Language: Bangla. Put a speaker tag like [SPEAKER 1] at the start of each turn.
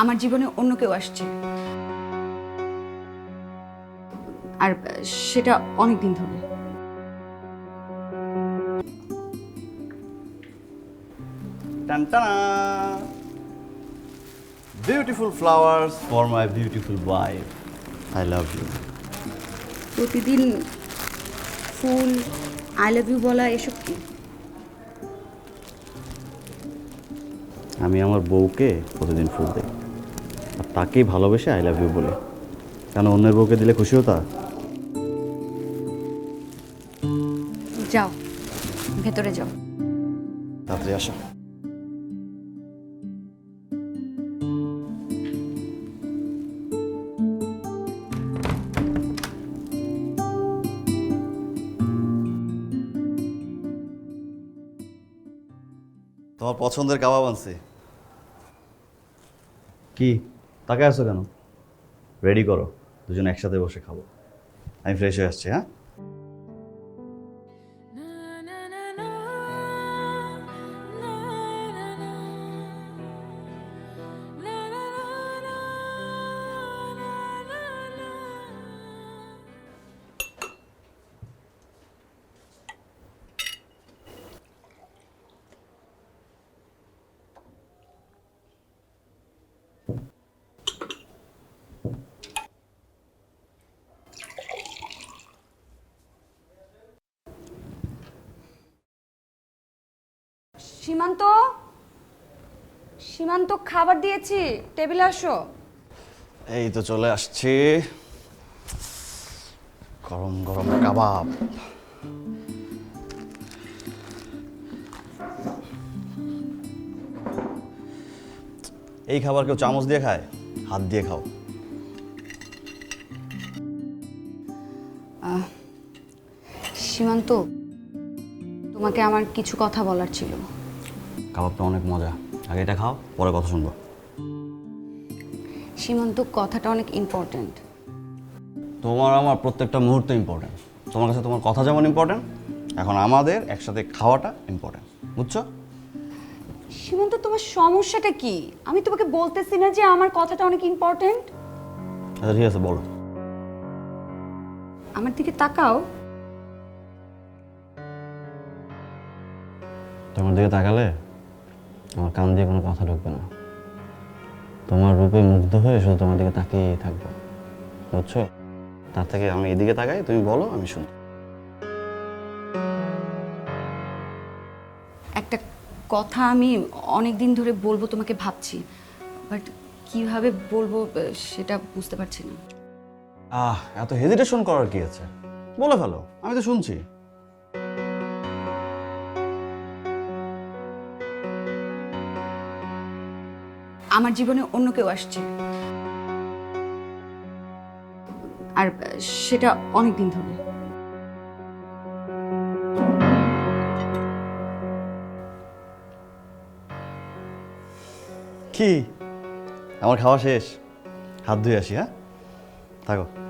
[SPEAKER 1] আমার জীবনে অন্য কেউ আসছে। আর সেটা অনেক দিন ধরে
[SPEAKER 2] beautiful Beautiful flowers for beautiful beautiful I love you.
[SPEAKER 1] প্রতিদিন ফুল আই লাভ ইউ বলা এসব কি?
[SPEAKER 2] আমি আমার বউকে প্রতিদিন ফুল দিই। আর তাকেই ভালোবেসে আই লাভ ইউ বলে। কেন অন্যের বউকে দিলে খুশি হতা?
[SPEAKER 1] যাও ভেতরে যাও।
[SPEAKER 2] তাড়াতাড়ি আসো। তোমার পছন্দের কাবাব আনছি। কি? তাকে আসো কেন? রেডি করো। দুজন একসাথে বসে খাব। আমি ফ্রেশ হয়ে আসছি হ্যাঁ?
[SPEAKER 1] সীমান্ত? সীমান্ত খাবার দিয়েছি। টেবিলে আসো।
[SPEAKER 2] এই তো চলে আসছি। গরম গরম কাবাব। এই খাবার কেউ চামচ দিয়ে খায়? হাত দিয়ে খাও।
[SPEAKER 1] সীমান্ত তোমাকে আমার কিছু কথা বলার ছিল।
[SPEAKER 2] কাবাবটা অনেক মজা। আগে এটা খাও পরে কথা শুনব।
[SPEAKER 1] সীমান্ত কথাটা অনেক ইম্পর্ট্যান্ট
[SPEAKER 2] তোমার আমার প্রত্যেকটা মুহূর্ত ইম্পর্টেন্ট তোমার কাছে তোমার কথা যেমন ইম্পর্টেন্ট এখন আমাদের একসাথে খাওয়াটা ইম্পর্টেন্ট বুঝছ?
[SPEAKER 1] সীমান্ত তোমার সমস্যাটা কি? আমি তোমাকে বলতেছি না যে আমার কথাটা অনেক ইম্পর্ট্যান্ট
[SPEAKER 2] আচ্ছা ঠিক আছে বলো।
[SPEAKER 1] আমার দিকে তাকাও।
[SPEAKER 2] তোমার দিকে তাকালে? আমার কান দিয়ে কোনো কথা ঢুকবে না। তোমার রূপে মুগ্ধ হয়ে শুধু তোমার দিকে তাকিয়েই থাকব। বুঝছ? তার থেকে আমি এদিকে তাকাই তুমি বলো আমি শুনি।
[SPEAKER 1] একটা কথা আমি অনেক দিন ধরে বলব তোমাকে ভাবছি বাট কীভাবে বলব সেটা বুঝতে পারছি না।
[SPEAKER 2] আহ এত হেজিটেশন করার কি আছে? বলে ফেলো আমি তো শুনছি।
[SPEAKER 1] আমার জীবনে অন্য কেউ আসছে। আর সেটা অনেক দিন ধরে।
[SPEAKER 2] কি? আমার খাওয়া শেষ। হাত ধুয়ে আসি হ্যাঁ? থাকো।